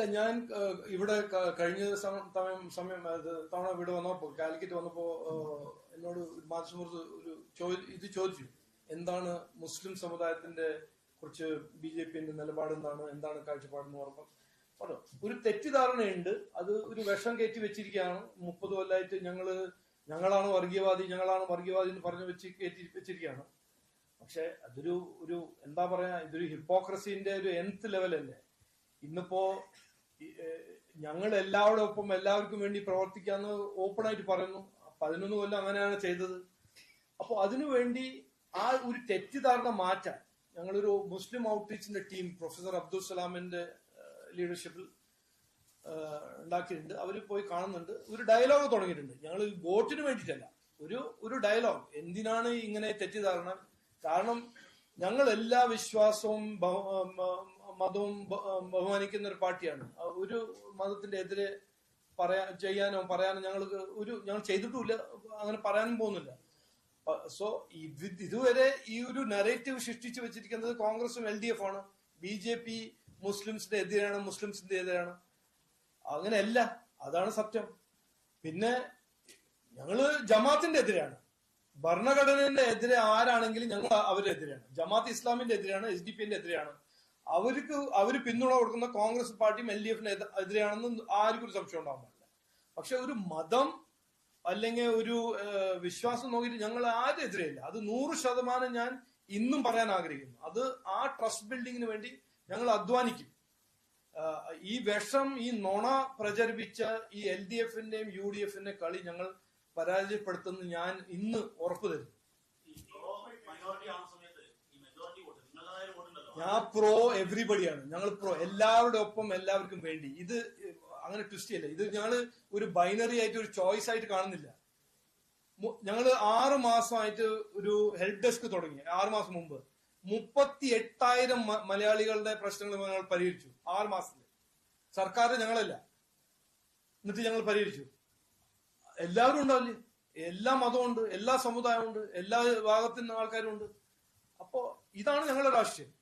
അല്ല ഞാൻ ഇവിടെ കഴിഞ്ഞ സമയം സമയം തവണ ഇവിടെ വന്നപ്പോ കാലിക്കറ്റ് വന്നപ്പോ എന്നോട് മാധ്യമസുഹൃത്ത് ഒരു ഇത് ചോദിച്ചു. എന്താണ് മുസ്ലിം സമുദായത്തിന്റെ കുറിച്ച് ബി ജെ പിന്റെ നിലപാട് എന്താണ്? എന്താണ് കാഴ്ചപ്പാടെന്ന് പറഞ്ഞപ്പോൾ പറഞ്ഞു ഒരു തെറ്റിദ്ധാരണയുണ്ട്. അത് ഒരു വിഷം കയറ്റി വെച്ചിരിക്കുകയാണ്. മുപ്പത് കൊല്ലായിട്ട് ഞങ്ങൾ ഞങ്ങളാണ് വർഗീയവാദി ഞങ്ങളാണ് വർഗീയവാദി എന്ന് പറഞ്ഞു വെച്ച് കയറ്റി വെച്ചിരിക്കുകയാണ്. പക്ഷെ അതൊരു ഒരു എന്താ പറയാ ഇതൊരു ഹിപ്പോക്രസിന്റെ ഒരു എൻത്ത് ലെവലല്ലേ ഇന്നിപ്പോ ഞങ്ങൾ എല്ലാവരുടെ ഒപ്പം എല്ലാവർക്കും വേണ്ടി പ്രവർത്തിക്കാന്ന് ഓപ്പൺ ആയിട്ട് പറയുന്നു. പതിനൊന്ന് കൊല്ലം അങ്ങനെയാണ് ചെയ്തത്. അപ്പോൾ അതിനുവേണ്ടി ആ ഒരു തെറ്റിദ്ധാരണ മാറ്റാൻ ഞങ്ങളൊരു മുസ്ലിം ഔട്ട്റീച്ചിന്റെ ടീം പ്രൊഫസർ അബ്ദുൽ സലാമിന്റെ ലീഡർഷിപ്പിൽ ഉണ്ടാക്കിയിട്ടുണ്ട്. അവർ പോയി കാണുന്നുണ്ട്. ഒരു ഡയലോഗ് തുടങ്ങിയിട്ടുണ്ട്. ഞങ്ങൾ വോട്ടിന് വേണ്ടിയിട്ടല്ല. ഒരു ഒരു ഡയലോഗ്. എന്തിനാണ് ഇങ്ങനെ തെറ്റിദ്ധാരണ? കാരണം ഞങ്ങൾ എല്ലാ വിശ്വാസവും മതവും ബഹുമാനിക്കുന്ന ഒരു പാർട്ടിയാണ്. ഒരു മതത്തിന്റെ എതിരെ പറയാ ചെയ്യാനോ പറയാനോ ഞങ്ങൾക്ക് ഒരു ഞങ്ങൾ ചെയ്തിട്ടുമില്ല അങ്ങനെ പറയാനും പോകുന്നില്ല. സോ ഇത് ഇതുവരെ ഈ ഒരു നെറേറ്റീവ് സൃഷ്ടിച്ചു വെച്ചിരിക്കുന്നത് കോൺഗ്രസും എൽ ഡി എഫ് ആണ്. ബി ജെ പി മുസ്ലിംസിന്റെ എതിരാണ് മുസ്ലിംസിന്റെ എതിരാണ്. അങ്ങനെയല്ല അതാണ് സത്യം. പിന്നെ ഞങ്ങൾ ജമാത്തിന്റെ എതിരാണ്. ഭരണഘടനയുടെ എതിരെ ആരാണെങ്കിലും ഞങ്ങൾ അവരുടെ എതിരാണ് ജമാഅത്ത് ഇസ്ലാമിന്റെ എതിരാണ് എസ് ഡി പിന്റെ എതിരാണ്. അവർക്ക് അവർ പിന്തുണ കൊടുക്കുന്ന കോൺഗ്രസ് പാർട്ടിയും എൽ ഡി എഫിന് എതിരെയാണെന്ന് ആർക്കും ഒരു സംശയം ഉണ്ടാവാൻ പാടില്ല. പക്ഷെ ഒരു മതം അല്ലെങ്കിൽ ഒരു വിശ്വാസം നോക്കിയിട്ട് ഞങ്ങൾ ആരും എതിരെയില്ല. അത് നൂറ് ശതമാനം ഞാൻ ഇന്നും പറയാൻ ആഗ്രഹിക്കുന്നു. അത് ആ ട്രസ്റ്റ് ബിൽഡിങ്ങിന് വേണ്ടി ഞങ്ങൾ അധ്വാനിക്കും. ഈ വിഷം ഈ നുണ പ്രചരിപ്പിച്ച ഈ എൽ ഡി എഫിന്റെയും യു ഡി എഫിന്റെ കളി ഞങ്ങൾ പരാജയപ്പെടുത്തുന്നു ഞാൻ ഇന്ന് ഉറപ്പു തരുന്നു. ഞാൻ പ്രോ എവറിബഡിയാണ് ഞങ്ങൾ പ്രോ എല്ലാവരുടെ ഒപ്പം എല്ലാവർക്കും വേണ്ടി. ഇത് അങ്ങനെ ട്വിസ്റ്റ് അല്ല ഇത് ഞങ്ങൾ ഒരു ബൈനറി ആയിട്ട് ഒരു ചോയ്സ് ആയിട്ട് കാണുന്നില്ല. ഞങ്ങൾ ആറ് മാസമായിട്ട് ഒരു ഹെൽപ്പ് ഡെസ്ക് തുടങ്ങി. ആറ് മാസം മുമ്പ്. മുപ്പത്തി എട്ടായിരം മലയാളികളുടെ പ്രശ്നങ്ങൾ ഞങ്ങൾ പരിഹരിച്ചു. ആറ് മാസത്തിൽ സർക്കാർ ഞങ്ങളല്ല. എന്നിട്ട് ഞങ്ങൾ പരിഹരിച്ചു. എല്ലാവരും ഉണ്ടാവില്ലേ എല്ലാ മതമുണ്ട് എല്ലാ സമുദായമുണ്ട് എല്ലാ ഭാഗത്തുനിന്ന് ആൾക്കാരും ഉണ്ട്. അപ്പോ ഇതാണ് ഞങ്ങളുടെ രാഷ്ട്രീയം.